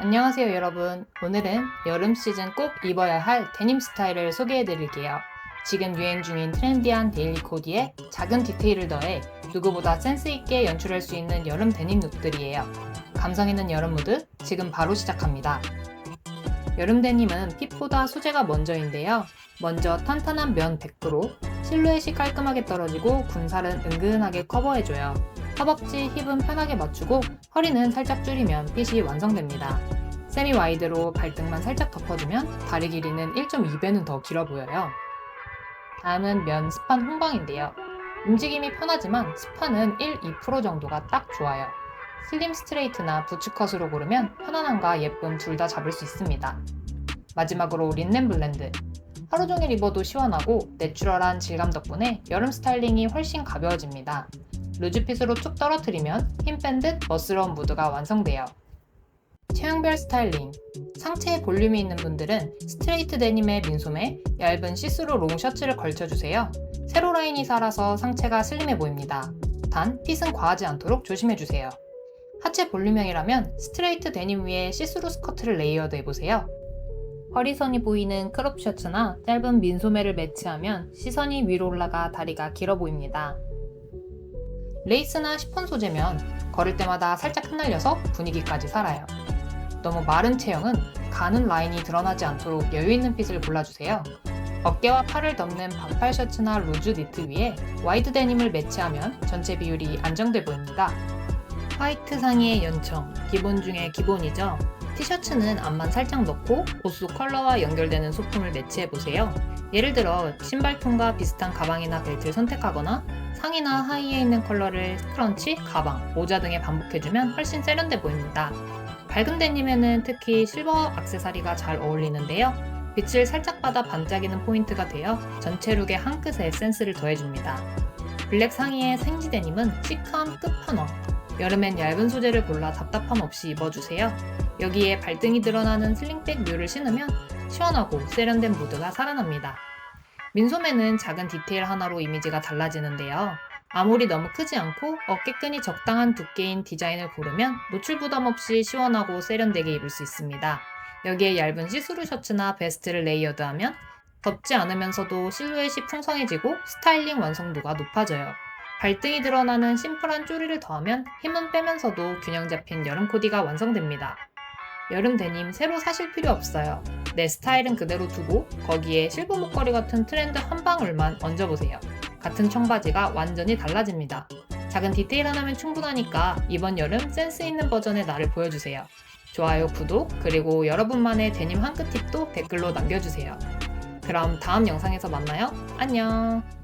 안녕하세요 여러분. 오늘은 여름 시즌 꼭 입어야 할 데님 스타일을 소개해 드릴게요. 지금 유행 중인 트렌디한 데일리 코디에 작은 디테일을 더해 누구보다 센스 있게 연출할 수 있는 여름 데님 룩들이에요. 감성 있는 여름 무드 지금 바로 시작합니다. 여름 데님은 핏보다 소재가 먼저인데요. 먼저 탄탄한 면 100% 실루엣이 깔끔하게 떨어지고 군살은 은근하게 커버해줘요. 허벅지, 힙은 편하게 맞추고 허리는 살짝 줄이면 핏이 완성됩니다. 세미 와이드로 발등만 살짝 덮어주면 다리 길이는 1.2배는 더 길어 보여요. 다음은 면 스판 홍방인데요. 움직임이 편하지만 스판은 1, 2% 정도가 딱 좋아요. 슬림 스트레이트나 부츠컷으로 고르면 편안함과 예쁨 둘 다 잡을 수 있습니다. 마지막으로 린넨 블렌드. 하루 종일 입어도 시원하고 내추럴한 질감 덕분에 여름 스타일링이 훨씬 가벼워집니다. 루즈핏으로 툭 떨어뜨리면 힘 뺀 듯 멋스러운 무드가 완성돼요. 체형별 스타일링. 상체에 볼륨이 있는 분들은 스트레이트 데님의 민소매, 얇은 시스루 롱 셔츠를 걸쳐주세요. 세로 라인이 살아서 상체가 슬림해 보입니다. 단, 핏은 과하지 않도록 조심해주세요. 하체 볼륨형이라면 스트레이트 데님 위에 시스루 스커트를 레이어드 해보세요. 허리선이 보이는 크롭 셔츠나 짧은 민소매를 매치하면 시선이 위로 올라가 다리가 길어 보입니다. 레이스나 시폰 소재면 걸을 때마다 살짝 흩날려서 분위기까지 살아요. 너무 마른 체형은 가는 라인이 드러나지 않도록 여유 있는 핏을 골라주세요. 어깨와 팔을 덮는 반팔 셔츠나 루즈 니트 위에 와이드 데님을 매치하면 전체 비율이 안정돼 보입니다. 화이트 상의의 연청, 기본 중에 기본이죠. 티셔츠는 앞만 살짝 넣고 옷속 컬러와 연결되는 소품을 매치해보세요. 예를 들어 신발통과 비슷한 가방이나 벨트를 선택하거나 상의나 하의에 있는 컬러를 크런치, 가방, 모자 등에 반복해주면 훨씬 세련돼 보입니다. 밝은 데님에는 특히 실버 악세사리가 잘 어울리는데요. 빛을 살짝 받아 반짝이는 포인트가 되어 전체 룩에 한 끗의 센스를 더해줍니다. 블랙 상의의 생지 데님은 시크함 끝판왕. 여름엔 얇은 소재를 골라 답답함 없이 입어주세요. 여기에 발등이 드러나는 슬링백 뮤를 신으면 시원하고 세련된 무드가 살아납니다. 민소매는 작은 디테일 하나로 이미지가 달라지는데요. 아무리 너무 크지 않고 어깨끈이 적당한 두께인 디자인을 고르면 노출 부담 없이 시원하고 세련되게 입을 수 있습니다. 여기에 얇은 시스루 셔츠나 베스트를 레이어드하면 덥지 않으면서도 실루엣이 풍성해지고 스타일링 완성도가 높아져요. 발등이 드러나는 심플한 쪼리를 더하면 힘은 빼면서도 균형 잡힌 여름 코디가 완성됩니다. 여름 데님 새로 사실 필요 없어요. 내 스타일은 그대로 두고 거기에 실버 목걸이 같은 트렌드 한 방울만 얹어보세요. 같은 청바지가 완전히 달라집니다. 작은 디테일 하나면 충분하니까 이번 여름 센스 있는 버전의 나를 보여주세요. 좋아요, 구독, 그리고 여러분만의 데님 한끗 팁도 댓글로 남겨주세요. 그럼 다음 영상에서 만나요. 안녕!